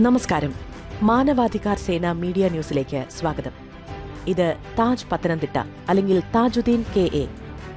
നമസ്കാരം. മാനവാധികാർ സേന മീഡിയ ന്യൂസിലേക്ക് സ്വാഗതം. ഇത് താജ് പത്തനംതിട്ട അല്ലെങ്കിൽ താജുദ്ദീൻ കെ എ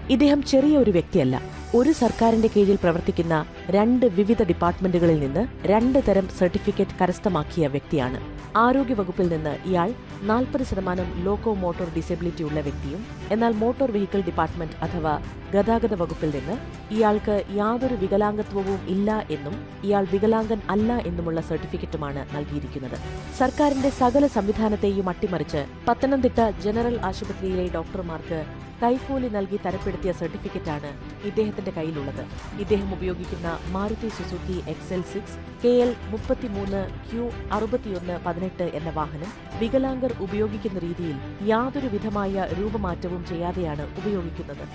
ഇദ്ദേഹം ചെറിയ ഒരു വ്യക്തിയല്ല. ഒരു സർക്കാരിന്റെ കീഴിൽ പ്രവർത്തിക്കുന്ന രണ്ട് വിവിധ ഡിപ്പാർട്ട്മെന്റുകളിൽ നിന്ന് രണ്ട് തരം സർട്ടിഫിക്കറ്റ് കരസ്ഥമാക്കിയ വ്യക്തിയാണ്. ആരോഗ്യവകുപ്പിൽ നിന്ന് ഇയാൾ നാൽപ്പത് ശതമാനം ലോക്കോ മോട്ടോർ ഡിസബിലിറ്റി ഉള്ള വ്യക്തിയും എന്നാൽ മോട്ടോർ വെഹിക്കിൾ ഡിപ്പാർട്ട്മെന്റ് അഥവാ ഗതാഗത വകുപ്പിൽ നിന്ന് ഇയാൾക്ക് യാതൊരു വികലാംഗത്വവും ഇല്ല എന്നും ഇയാൾ വികലാംഗൻ അല്ല എന്നുമുള്ള സർട്ടിഫിക്കറ്റുമാണ് നൽകിയിരിക്കുന്നത്. സർക്കാരിന്റെ സകല സംവിധാനത്തെയും അട്ടിമറിച്ച് പത്തനംതിട്ട ജനറൽ ആശുപത്രിയിലെ ഡോക്ടർമാർക്ക് കൈക്കൂലി നൽകി തരപ്പെടുത്തിയ സർട്ടിഫിക്കറ്റാണ് ഇദ്ദേഹത്തിന്റെ കയ്യിലുള്ളത്. ഇദ്ദേഹം ഉപയോഗിക്കുന്ന Maruti Suzuki excel six K L മുപ്പത്തിമൂന്ന് ക്യു അറുപത്തിയൊന്ന് പതിനെട്ട് എന്ന വാഹനം വികലാംഗർ ഉപയോഗിക്കുന്ന രീതിയിൽ യാതൊരു വിധമായ രൂപമാറ്റവും ചെയ്യാതെയാണ് ഉപയോഗിക്കുന്നത്.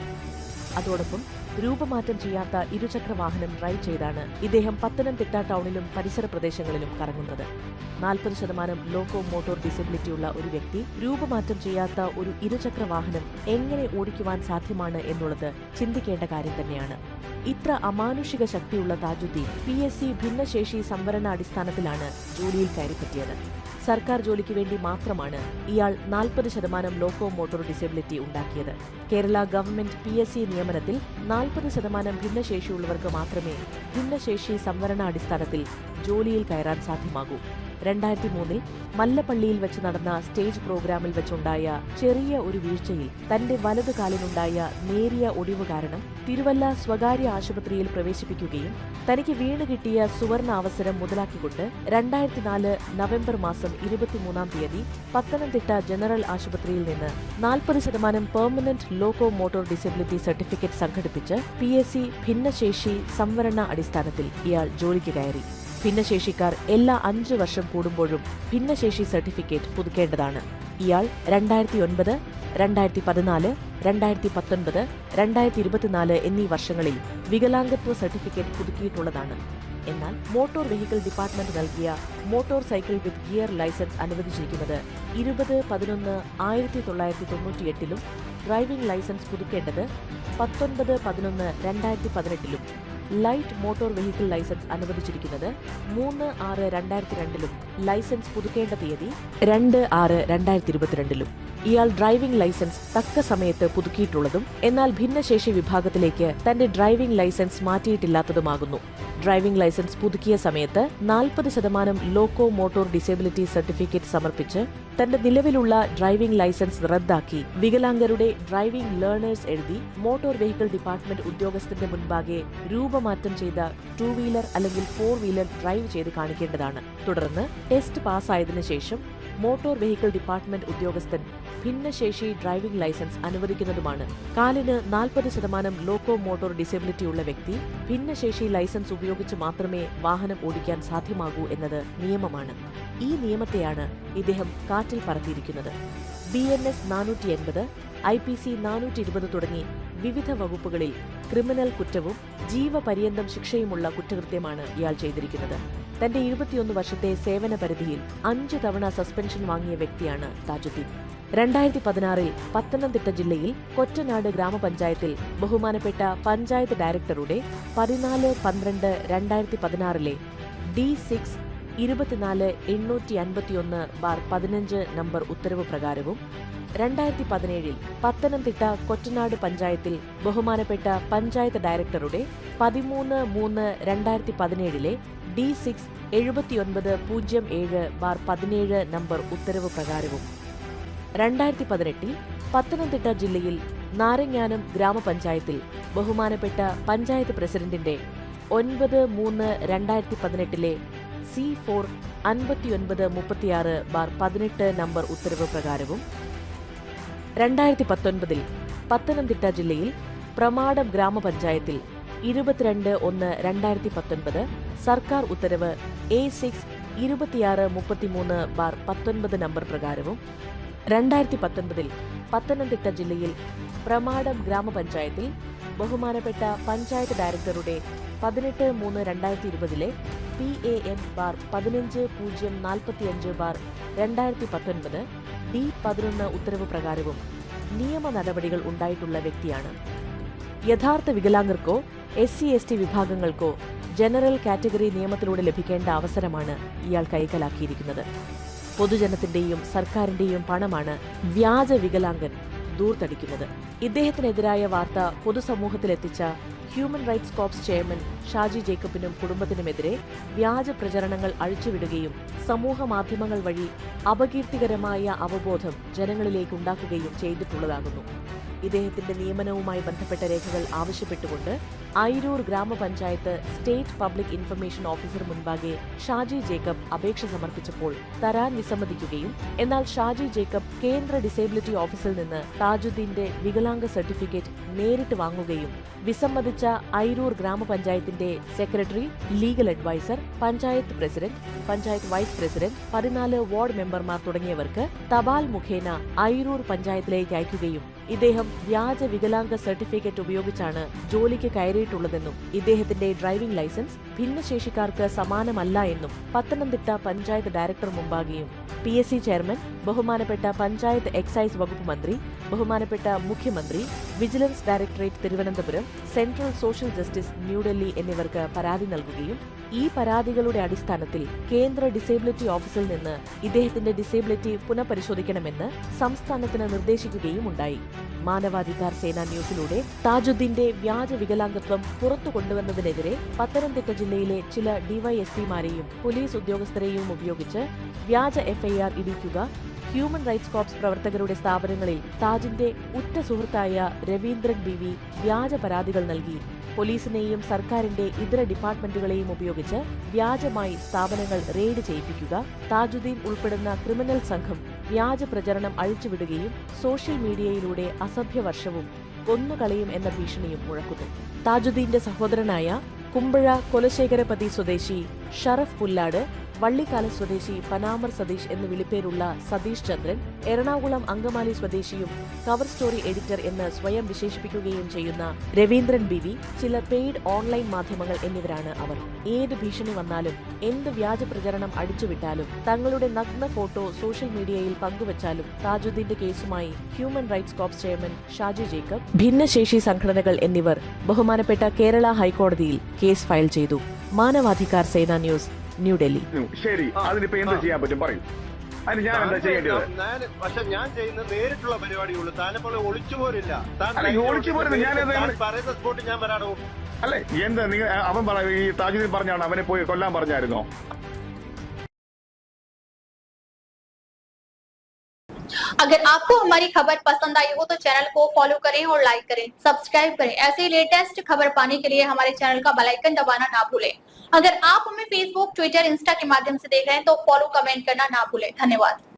അതോടൊപ്പം രൂപമാറ്റം ചെയ്യാത്ത ഇരുചക്ര വാഹനം ഡ്രൈവ് ചെയ്താണ് ഇദ്ദേഹം പത്തനംതിട്ട ടൗണിലും പരിസര പ്രദേശങ്ങളിലും കറങ്ങുന്നത്. നാൽപ്പത് ശതമാനം ലോക്കോ മോട്ടോർ ഡിസബിലിറ്റി ഉള്ള ഒരു വ്യക്തി രൂപമാറ്റം ചെയ്യാത്ത ഒരു ഇരുചക്ര വാഹനം എങ്ങനെ ഓടിക്കുവാൻ സാധ്യമാണ് എന്നുള്ളത് ചിന്തിക്കേണ്ട കാര്യം തന്നെയാണ്. ഇത്ര അമാനുഷിക ശക്തിയുള്ള താജുദ്ദീൻ പി എസ് സി ഭിന്നശേഷി സംവരണ അടിസ്ഥാനത്തിലാണ് ജോലിയിൽ കയറിപ്പറ്റിയത്. സർക്കാർ ജോലിക്ക് വേണ്ടി മാത്രമാണ് ഇയാൾ നാൽപ്പത് ശതമാനം ലോക്കോ മോട്ടോർ ഡിസബിലിറ്റി ഉണ്ടാക്കിയത്. Kerala government P S C നിയമനത്തിൽ നാൽപ്പത് ശതമാനം ഭിന്നശേഷിയുള്ളവർക്ക് മാത്രമേ ഭിന്നശേഷി സംവരണ അടിസ്ഥാനത്തിൽ ജോലിയിൽ കയറാൻ സാധ്യമാകൂ. രണ്ടായിരത്തി മൂന്നിൽ മല്ലപ്പള്ളിയിൽ വെച്ച് നടന്ന സ്റ്റേജ് പ്രോഗ്രാമിൽ വെച്ചുണ്ടായ ചെറിയ ഒരു വീഴ്ചയിൽ തന്റെ വലതു കാലിനുണ്ടായ നേരിയ ഒടിവ് കാരണം തിരുവല്ല സ്വകാര്യ ആശുപത്രിയിൽ പ്രവേശിപ്പിക്കുകയും തനിക്ക് വീണ് കിട്ടിയ സുവർണ അവസരം മുതലാക്കിക്കൊണ്ട് രണ്ടായിരത്തി നാല് നവംബർ മാസം ഇരുപത്തിമൂന്നാം തീയതി പത്തനംതിട്ട ജനറൽ ആശുപത്രിയിൽ നിന്ന് നാൽപ്പത് ശതമാനം permanent loco motor disability certificate സംഘടിപ്പിച്ച് പി എസ് സി ഭിന്നശേഷി സംവരണ അടിസ്ഥാനത്തിൽ ഇയാൾ ജോലിക്ക് കയറി. ഭിന്നശേഷിക്കാർ എല്ലാ അഞ്ച് വർഷം കൂടുമ്പോഴും ഭിന്നശേഷി സർട്ടിഫിക്കറ്റ് പുതുക്കേണ്ടതാണ്. ഇയാൾ രണ്ടായിരത്തി ഒൻപത് രണ്ടായിരത്തി പതിനാല് രണ്ടായിരത്തി പത്തൊൻപത് രണ്ടായിരത്തി ഇരുപത്തിനാല് എന്നീ വർഷങ്ങളിൽ വികലാംഗത്വ സർട്ടിഫിക്കറ്റ് പുതുക്കിയിട്ടുള്ളതാണ്. എന്നാൽ മോട്ടോർ വെഹിക്കിൾ ഡിപ്പാർട്ട്മെന്റ് നൽകിയ motor cycle with gear licence അനുവദിച്ചിരിക്കുന്നത് ഇരുപത് പതിനൊന്ന് ആയിരത്തി തൊള്ളായിരത്തി തൊണ്ണൂറ്റിയെട്ടിലും ഡ്രൈവിംഗ് ലൈസൻസ് പുതുക്കേണ്ടത് പത്തൊൻപത് പതിനൊന്ന് രണ്ടായിരത്തി പതിനെട്ടിലും ലൈറ്റ് മോട്ടോർ വെഹിക്കിൾ ലൈസൻസ് അനുവദിച്ചിരിക്കുന്നത് മൂന്ന് ആറ് രണ്ടായിരത്തി രണ്ടിലും ലൈസൻസ് പുതുക്കേണ്ട തീയതി രണ്ട് ആറ് രണ്ടായിരത്തി ഇരുപത്തിരണ്ടിലും. ഇയാൾ ഡ്രൈവിംഗ് ലൈസൻസ് തക്ക സമയത്ത് പുതുക്കിയിട്ടുള്ളതും എന്നാൽ ഭിന്നശേഷി വിഭാഗത്തിലേക്ക് തന്റെ ഡ്രൈവിംഗ് ലൈസൻസ് മാറ്റിയിട്ടില്ലാത്തതുമാകുന്നു. ഡ്രൈവിംഗ് ലൈസൻസ് പുതുക്കിയ സമയത്ത് നാൽപ്പത് ശതമാനം ലോക്കോ മോട്ടോർ ഡിസേബിലിറ്റി സർട്ടിഫിക്കറ്റ് സമർപ്പിച്ച് തന്റെ നിലവിലുള്ള ഡ്രൈവിംഗ് ലൈസൻസ് റദ്ദാക്കി വികലാംഗരുടെ ഡ്രൈവിംഗ് ലേണേഴ്സ് എഴുതി മോട്ടോർ വെഹിക്കിൾ ഡിപ്പാർട്ട്മെന്റ് ഉദ്യോഗസ്ഥന്റെ മുൻപാകെ രൂപമാറ്റം ചെയ്ത ടൂ വീലർ അല്ലെങ്കിൽ ഫോർ വീലർ ഡ്രൈവ് ചെയ്ത് കാണിക്കേണ്ടതാണ്. തുടർന്ന് ടെസ്റ്റ് പാസ്സായതിനു ശേഷം മോട്ടോർ വെഹിക്കിൾ ഡിപ്പാർട്ട്മെന്റ് ഉദ്യോഗസ്ഥൻ ഭിന്നശേഷി ഡ്രൈവിംഗ് ലൈസൻസ് അനുവദിക്കുന്നതുമാണ്. കാലിന് നാൽപ്പത് ശതമാനം ലോക്കോ മോട്ടോർ ഡിസബിലിറ്റിയുള്ള വ്യക്തി ഭിന്നശേഷി ലൈസൻസ് ഉപയോഗിച്ച് മാത്രമേ വാഹനം ഓടിക്കാൻ സാധ്യമാകൂ എന്നത് നിയമമാണ്. ഈ നിയമത്തെയാണ് ഇദ്ദേഹം കാറ്റിൽ പറത്തിയിരിക്കുന്നത്. ബി എൻ എസ് നാനൂറ്റി എൺപത് ഐ പി സി നാനൂറ്റി ഇരുപത് തുടങ്ങി വിവിധ വകുപ്പുകളിൽ ക്രിമിനൽ കുറ്റവും ജീവപര്യന്തം ശിക്ഷയുമുള്ള കുറ്റകൃത്യമാണ് ഇയാൾ ചെയ്തിരിക്കുന്നത്. തന്റെ ഇരുപത്തിയൊന്ന് വർഷത്തെ സേവന പരിധിയിൽ അഞ്ചു തവണ സസ്പെൻഷൻ വാങ്ങിയ വ്യക്തിയാണ് താജുദ്ദീൻ. രണ്ടായിരത്തി പതിനാറിൽ പത്തനംതിട്ട ജില്ലയിൽ കൊറ്റനാട് ഗ്രാമപഞ്ചായത്തിൽ ബഹുമാനപ്പെട്ട പഞ്ചായത്ത് ഡയറക്ടറുടെ പതിനാല് പന്ത്രണ്ട് രണ്ടായിരത്തി പതിനാറിലെ ഡി സിക്സ് ഇരുപത്തിനാല് എണ്ണൂറ്റി അൻപത്തിയൊന്ന് ബാർ പതിനഞ്ച് നമ്പർ ഉത്തരവ് പ്രകാരവും രണ്ടായിരത്തി പതിനേഴിൽ പത്തനംതിട്ട കൊറ്റനാട് പഞ്ചായത്തിൽ ബഹുമാനപ്പെട്ട പഞ്ചായത്ത് ഡയറക്ടറുടെ പതിമൂന്ന് മൂന്ന് രണ്ടായിരത്തി പതിനേഴിലെ ഡി സിക്സ് എഴുപത്തിയൊൻപത് പൂജ്യം ഏഴ് ബാർ പതിനേഴ് നമ്പർ ഉത്തരവ് പ്രകാരവും. രണ്ടായിരത്തി പതിനെട്ടിൽ പത്തനംതിട്ട ജില്ലയിൽ നാരങ്ങാനം ഗ്രാമപഞ്ചായത്തിൽ ബഹുമാനപ്പെട്ട പഞ്ചായത്ത് പ്രസിഡന്റിന്റെ ഒൻപത് മൂന്ന് രണ്ടായിരത്തി പതിനെട്ടിലെ സി ഫോർ അൻപത്തിയൊൻപത് മുപ്പത്തിയാറ് ബാർ പതിനെട്ട് നമ്പർ ഉത്തരവ് പ്രകാരവും രണ്ടായിരത്തി പത്തൊൻപതിൽ പത്തനംതിട്ട ജില്ലയിൽ പ്രമാടം ഗ്രാമപഞ്ചായത്തിൽ ഇരുപത്തിരണ്ട് ഒന്ന് രണ്ടായിരത്തി പത്തൊൻപത് സർക്കാർ ഉത്തരവ് എ സിക്സ് ഇരുപത്തിയാറ് മുപ്പത്തിമൂന്ന് ബാർ പത്തൊൻപത് നമ്പർ പ്രകാരവും രണ്ടായിരത്തി പത്തൊൻപതിൽ പത്തനംതിട്ട ജില്ലയിൽ പ്രമാടം ഗ്രാമപഞ്ചായത്തിൽ ബഹുമാനപ്പെട്ട പഞ്ചായത്ത് ഡയറക്ടറുടെ പതിനെട്ട് മൂന്ന് രണ്ടായിരത്തി ഇരുപതിലെ പി എ എൻ ബാർ പതിനഞ്ച് പൂജ്യം നാൽപ്പത്തിയഞ്ച് ബാർ രണ്ടായിരത്തി പത്തൊൻപത് ഡി പതിനൊന്ന് ഉത്തരവ് പ്രകാരവും നിയമ നടപടികൾ ഉണ്ടായിട്ടുള്ള വ്യക്തിയാണ്. യഥാർത്ഥ വികലാംഗർക്കോ എസ് സി എസ് ടി വിഭാഗങ്ങൾക്കോ ജനറൽ കാറ്റഗറി നിയമത്തിലൂടെ ലഭിക്കേണ്ട അവസരമാണ് ഇയാൾ കൈക്കലാക്കിയിരിക്കുന്നത്. പൊതുജനത്തിന്റെയും സർക്കാരിന്റെയും പണമാണ് വ്യാജ വികലാംഗൻ ദൂർത്തടിക്കുന്നത്. ഇദ്ദേഹത്തിനെതിരായ വാർത്ത പൊതുസമൂഹത്തിലെത്തിച്ച human rights corps chairman Shaji ജേക്കബിനും കുടുംബത്തിനുമെതിരെ വ്യാജ പ്രചരണങ്ങൾ അഴിച്ചുവിടുകയും സമൂഹ മാധ്യമങ്ങൾ വഴി അപകീർത്തികരമായ അവബോധം ജനങ്ങളിലേക്ക് ഉണ്ടാക്കുകയും ചെയ്തിട്ടുള്ളതാകുന്നു. ഇദ്ദേഹത്തിന്റെ നിയമനവുമായി ബന്ധപ്പെട്ട രേഖകൾ ആവശ്യപ്പെട്ടുകൊണ്ട് ഐരൂർ ഗ്രാമപഞ്ചായത്ത് സ്റ്റേറ്റ് പബ്ലിക് ഇൻഫർമേഷൻ ഓഫീസർ മുൻപാകെ ഷാജി ജേക്കബ് അപേക്ഷ സമർപ്പിച്ചപ്പോൾ തരാൻ വിസമ്മതിക്കുകയും എന്നാൽ ഷാജി ജേക്കബ് കേന്ദ്ര ഡിസേബിലിറ്റി ഓഫീസിൽ നിന്ന് താജുദ്ദീന്റെ വികലാംഗ സർട്ടിഫിക്കറ്റ് നേരിട്ട് വാങ്ങുകയും വിസമ്മതിച്ച ഐരൂർ ഗ്രാമപഞ്ചായത്തിന്റെ secretary legal adviser panchayat president panchayat vice president പതിനാല് വാർഡ് മെമ്പർമാർ തുടങ്ങിയവർക്ക് തപാൽ മുഖേന ഐരൂർ പഞ്ചായത്തിലേക്ക് അയക്കുകയും ഇദ്ദേഹം വ്യാജ വികലാംഗ സർട്ടിഫിക്കറ്റ് ഉപയോഗിച്ചാണ് ജോലിക്ക് കയറിയിട്ടുള്ളതെന്നും ഇദ്ദേഹത്തിന്റെ ഡ്രൈവിംഗ് ലൈസൻസ് ഭിന്നശേഷിക്കാർക്ക് സമാനമല്ല എന്നും പത്തനംതിട്ട പഞ്ചായത്ത് ഡയറക്ടർ മുമ്പാകെയും പി എസ് സി ചെയർമാൻ ബഹുമാനപ്പെട്ട പഞ്ചായത്ത് എക്സൈസ് വകുപ്പ് മന്ത്രി ബഹുമാനപ്പെട്ട മുഖ്യമന്ത്രി vigilance directorate Thiruvananthapuram central social justice New Delhi എന്നിവർക്ക് പരാതി നൽകുകയും ഈ പരാതികളുടെ അടിസ്ഥാനത്തിൽ കേന്ദ്ര ഡിസേബിലിറ്റി ഓഫീസിൽ നിന്ന് ഇദ്ദേഹത്തിന്റെ ഡിസേബിലിറ്റി പുനഃപരിശോധിക്കണമെന്ന് സംസ്ഥാനത്തിന് നിർദ്ദേശിക്കുകയും ഉണ്ടായി. മാനവാധികാർ സേന ന്യൂസിലൂടെ താജുദ്ദീന്റെ വ്യാജ വികലാംഗത്വം പുറത്തു കൊണ്ടുവന്നതിനെതിരെ പത്തനംതിട്ട ജില്ലയിലെ ചില ഡിവൈഎസ്പിമാരെയും പോലീസ് ഉദ്യോഗസ്ഥരെയും ഉപയോഗിച്ച് വ്യാജ എഫ്ഐആർ ഇടിക്കുക ഹ്യൂമൻ റൈറ്റ്സ് കോപ്സ് പ്രവർത്തകരുടെ സ്ഥാപനങ്ങളിൽ താജിന്റെ ഉറ്റ സുഹൃത്തായ രവീന്ദ്രൻ ബി വ്യാജ പരാതികൾ നൽകി. പോലീസിനെയും സർക്കാരിന്റെ ഇതര ഡിപ്പാർട്ട്മെന്റുകളെയും ഉപയോഗിച്ച് വ്യാജമായി സ്ഥാപനങ്ങൾ റെയ്ഡ് ചെയ്യിപ്പിക്കുക താജുദ്ദീൻ ഉൾപ്പെടുന്ന ക്രിമിനൽ സംഘം വ്യാജ പ്രചരണം അഴിച്ചുവിടുകയും സോഷ്യൽ മീഡിയയിലൂടെ അസഭ്യവർഷവും കൊന്നുകളയും എന്ന ഭീഷണിയും മുഴക്കുന്നു. താജുദ്ദീന്റെ സഹോദരനായ കുമ്പഴ കൊലശേഖരപതി സ്വദേശി ഷറഫ് പുല്ലാട് വള്ളിക്കാല സ്വദേശി പനാമർ സതീഷ് എന്ന് വിളിപ്പേരുള്ള സതീഷ് ചന്ദ്രൻ എറണാകുളം അങ്കമാലി സ്വദേശിയും കവർ സ്റ്റോറി എഡിറ്റർ എന്ന് സ്വയം വിശേഷിപ്പിക്കുകയും ചെയ്യുന്ന രവീന്ദ്രൻ ബി വി ചില പെയ്ഡ് ഓൺലൈൻ മാധ്യമങ്ങൾ എന്നിവരാണ് അവർ. ഏത് ഭീഷണി വന്നാലും എന്ത് വ്യാജ പ്രചരണം അടിച്ചുവിട്ടാലും തങ്ങളുടെ നഗ്ന ഫോട്ടോ സോഷ്യൽ മീഡിയയിൽ പങ്കുവച്ചാലും താജുദ്ദീന്റെ കേസുമായി human rights corps chairman Shaju Jacob ഭിന്നശേഷി സംഘടനകൾ എന്നിവർ ബഹുമാനപ്പെട്ട കേരള ഹൈക്കോടതിയിൽ കേസ് ഫയൽ ചെയ്തു. മാനവാധികാർ സേന ന്യൂസ് ന്യൂഡൽഹി ശരി. അതിനിപ്പോ എന്താ ചെയ്യാൻ പറ്റും? പറയൂ. അതിന് ഞാൻ എന്താ ചെയ്യേണ്ടത്? ഞാൻ പക്ഷെ ഞാൻ ചെയ്യുന്ന നേരിട്ടുള്ള പരിപാടിയുള്ളൂ. താനെ പോലെ ഒളിച്ചു പോരില്ല. ഒളിച്ചു പോരുന്നത് ഞാൻ പറയുന്ന സ്പോട്ട് ഞാൻ വരാടോ? അല്ലെ എന്താ നിങ്ങൾ അവൻ പറ ഈ താജുദ്ദീൻ പറഞ്ഞാണ് അവനെ പോയി കൊല്ലാൻ പറഞ്ഞായിരുന്നോ? अगर आपको हमारी खबर पसंद आई हो तो चैनल को फॉलो करें और लाइक करें, सब्सक्राइब करें। ऐसे ही लेटेस्ट खबर पाने के लिए हमारे चैनल का बेलाइकन दबाना ना भूलें। अगर आप हमें फेसबुक ट्विटर इंस्टा के माध्यम से देख रहे हैं तो फॉलो, कमेंट करना ना भूलें। धन्यवाद।